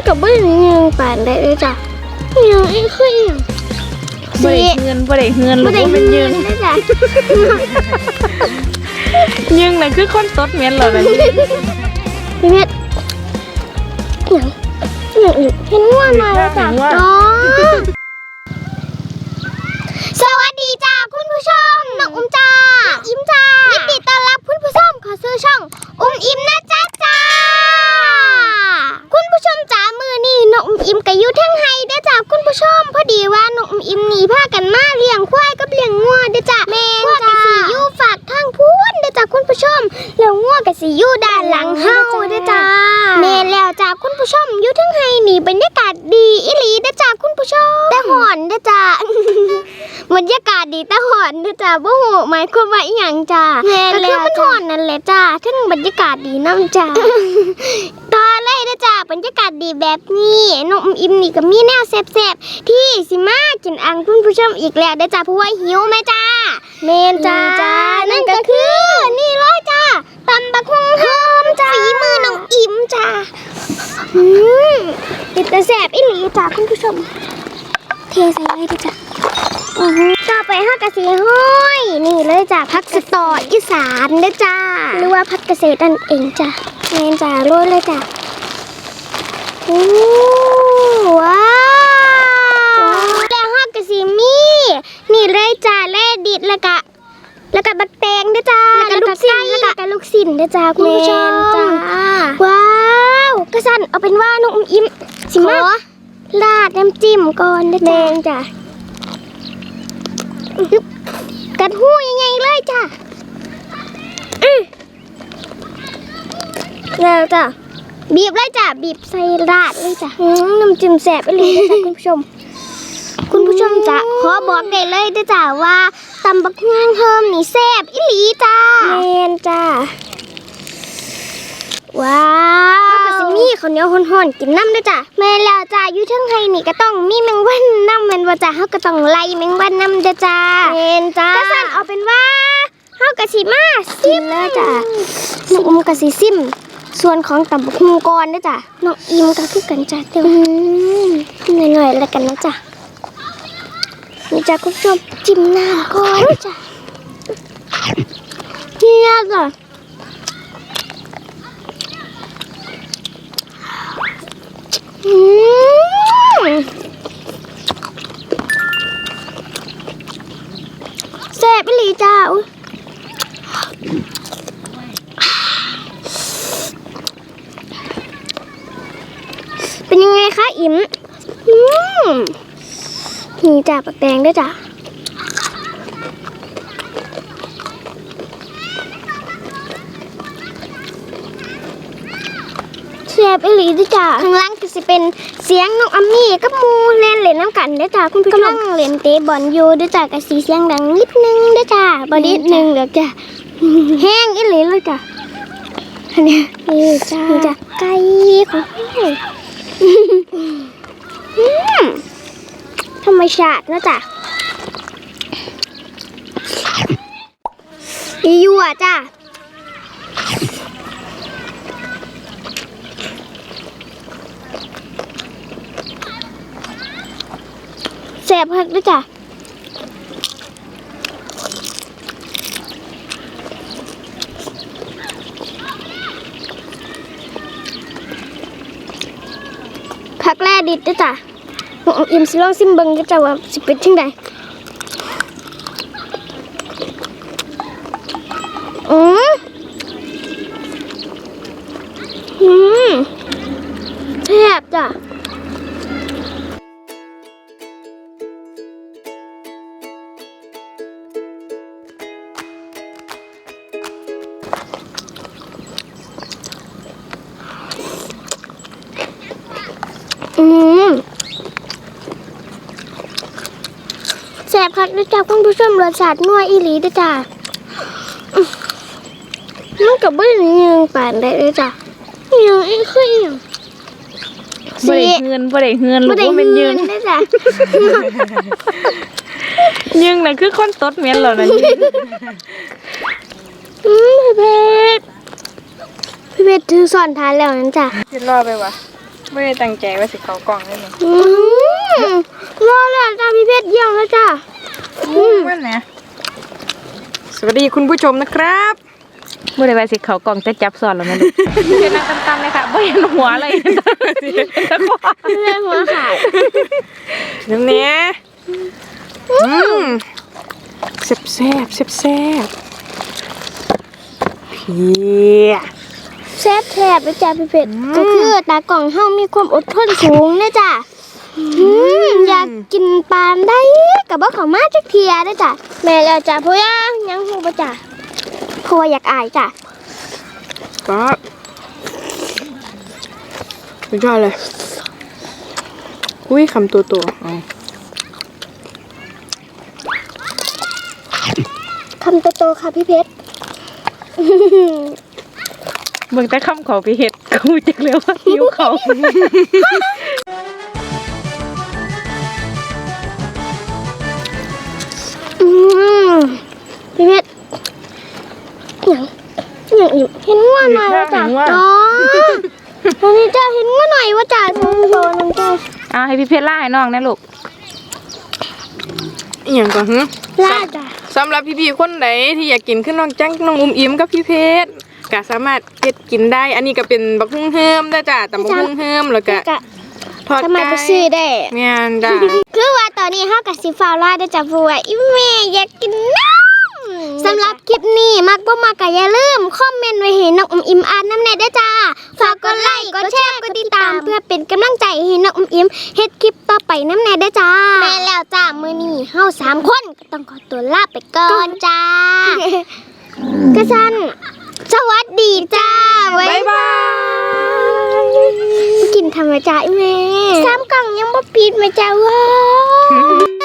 มันกับไม่ได้ยิงปานได้เลยจ้ะยังไอ้คืออหย่างบ่ได้เงินบ่ได้เงินหรือไม่ได้ว่าเป็นยิยืงนได้จ้ะยืนน่ะคือคนตดเหม็นเหรอนั่นพี่เพชรอหย่างอหย่างอีกเห็นว่ามาแล้วจ้ะอ๋อสวัสดีจ้าคุณผู้ชมน้องอุ้มจ้า อิมจ้ายินดีต้อน แต่หอนเด้อจ้าบ่ฮู้หมายความว่าอีหยังจ้าก็คือมันหอนนั่นแหละจ้าทั้งบรรยากาศดีนำจ้าตอนแรกนะจ้าบรรยากาศดีแบบนี้น้องอมอิมนี่ก็มีแนวแซ่บๆที่สิมากินอังคุณผู้ชมอีกแล้วเด้อจ้าเพราะว่าหิวไหมจ้าเมนจ้านั่นก็คือ นี่เลยจ้าตำบักฮุงหอมจ้าฝีมือน้องอิมจ้าอืมติดแต่แซ่บอีหลีจ้าคุณผู้ชมเทใส่เลยเด้อจ้าอือหื อต่อไปห้ากระสีห้อย นี่เลยจ้าพักสตออีสานเด้อจ้าหรือว่าพักเกษตรนั่นเองจ้าเมนจ้าโรยเลยจ้าโอ้ว้าวแล้วฮอกกะสิมีนี่เลยจ้าแล่ดิดแล้วก็แล้วก็บักแตงด้วยจ้าแล้วก็ลูกศิลแล้วก็ลูกศิลด้วยจ้าคุณผู้ชมจ้าว้าวกระสันเอาเป็นว่าน้องอุ้มอิ่มสิมาลาดน้ำจิ้มก่อนด้วยจ้าจ้า กัดหูยังไงเลยจ้าอื้อแล้วจ้าบีบเลยจ้ะบีบใส่ราดเลยจ้ะอืมน้ำจิ้มแสบไปเลยจ้ะคุณผู้ชม คุณผู้ชมจ้ะขอบอกได้เลยเด้อจ้ะว่าตำบักฮุ่งเฮิมนี่แซ่บอีหลีจ้าแมนจ้าว้าวแล้วก็สิมี ข้าวเหนียวห่อนๆกินน้ำด้วยจ้ะแม่แล้วจ้ะอยู่ทั้งไทยนี่ก็ต้องมีแมงวันน้ำแม่นว่าจ้ะเฮาก็ต้องไล่แมงวันน้ำด้อจ้าแม่นจ้าก็สั่นเอาเป็นว่าเฮาก็สิมาซิมเลยจ้ะน้องอุ้มก็สิซิม ส่วนของตับกหุงกรนะจ๊ะน้องอิมก็คือกันจ้ะเดี๋ยวหน่อยๆแล้วกันนะจ๊ะนี่จ้ะคุณผู้ชมจิ้มหน้าก่อนจ้ะเนี่ยจ้ะอืม แซ่บอีหลีจ้าเป็นยังไงคะอิมอืมนี่จ้าปักแดงด้วยจ้ะแซ่บอีหลีด้วยจ้ะข้างล่าง สิเป็นเสียงน้องอัมมี่กับมูเล่นเล่นน้ำกันด้จ้ะคุณผู้ชมกำลังเล่นเตะบอลอยู่ด้จ้ะกับสีเสียงดังนิดนึงด้จ้ะบอนิดนึงเดี๋ยวจ้ะแห้งอีหลีเลยจ้ะอันเนี้ยนี่จ้าจ้ะไก่ของพี่อืมธรรมชาตินะจ๊ะอียัวจ้ะแส บพักด้วยจ้ะพักแรกดิดด้วยจ้ะน้องอิมสิลองซิมเบิงก็จะว่าสิเป็นจังใด อืมแสบคักด้วยจ้าคุณผู้ชมรสชาตินัวอีหลีด้วยจ้าอื้อมันกับไม่ได้ยิงปานได้เลยจ้ะอหยังอีกคืออหยังบ่ได้เงินบ่ได้เงินหรือว่าเป็นยืนได้จ้ะยืนน่ะคือคนตดเหม็นเหรอนั่นอืมพี่เพชรพี่เพชรถือสอนทานแล้วนั่นจ้ะจะรอไปวะ ไม่ได้ตั้งใจว่าสิเขากล่องได้เลยอืมรอแล้วจ้าพี่เพชรเยี่ยมแล้วจ้าอืมว่านะสวัสดีคุณผู้ชมนะครับไม่ได้ว่าสิเขากล่องจะจับสอนแล้วนะลูกเห็นนางตันๆเลยค่ะไม่เห็นหัวเลยตะกอเรื่องหัวขาดเดี๋ยวนี้อืมแซ่บแซ่บแซ่บแซ่บเพีย แซ่บแทบเลยจ้าพี่เพชรก็คือตากล่องเฮามีความอดทนสูงนะจ้าอืมอยากกินปลาได้กับบ่เขามาจักเทียได้อจ้ะแม่แล้วจ้ะพ่อย่ายังหูบ่จ้ะเพราะว่าอยากอายจ้ะก็สุดยอดเลยอุ้ยคำตัวตัวๆเอาคำโตๆค่ะพี่เพชร เบิ่งแต่คำเขาไปเห็ดกูจักเลยว่าหิวเขาอืมพี่เพชรอย่างอย่างอยู่เห็นว่าหน่อยว่าจ้ะอ๋อตอนนี้จ้าเห็นว่าหน่อยว่าจ้ะสองโตนึงจ้าเอาให้พี่เพชรล่าให้น้องนะลูกอหย่างก่อนฮึล่าจ้ะสำหรับพี่ๆคนไหนที่อยากกินขึ้นน้องแจังน้องอุ้มอิ่มกับพี่เพชร ก็สามารถเฮ็ดกินได้ อันนี้ก็เป็นบักฮุ่งเฮิมได้อจ้ะตำบักฮุ่งเฮิมแล้วก็กะทอดทำไมไก่ไปซื้อได้ แม่นจ้ะคือว่าตอนนี้เฮากับสิฟ้าวลาได้จับบัวอีแม่อยากกินน้ำสำหรับคลิปนี้มักบ่มักก็อย่าลืมคอมเมนต์ไว้ให้น้องอมอิมอ่านน้ำแน่เด้อจ้าฝากกดไลค์กดแชร์กดติดตาม เพื่อเป็นกำลังใจให้น้องอมอิมเฮ็ดคลิปต่อไปน้ำแน่เด้อจ้าแม่แล้วจ้ามื้อนี้เฮาสามคนก็ต้องขอตัวลาไปก่อนจ้ากระสันสวัส ดีจ้าบ๊ายบายกินทำไมจ้าอีแม่สามกล่องยังบ่ปิดไหมจ้าว้าว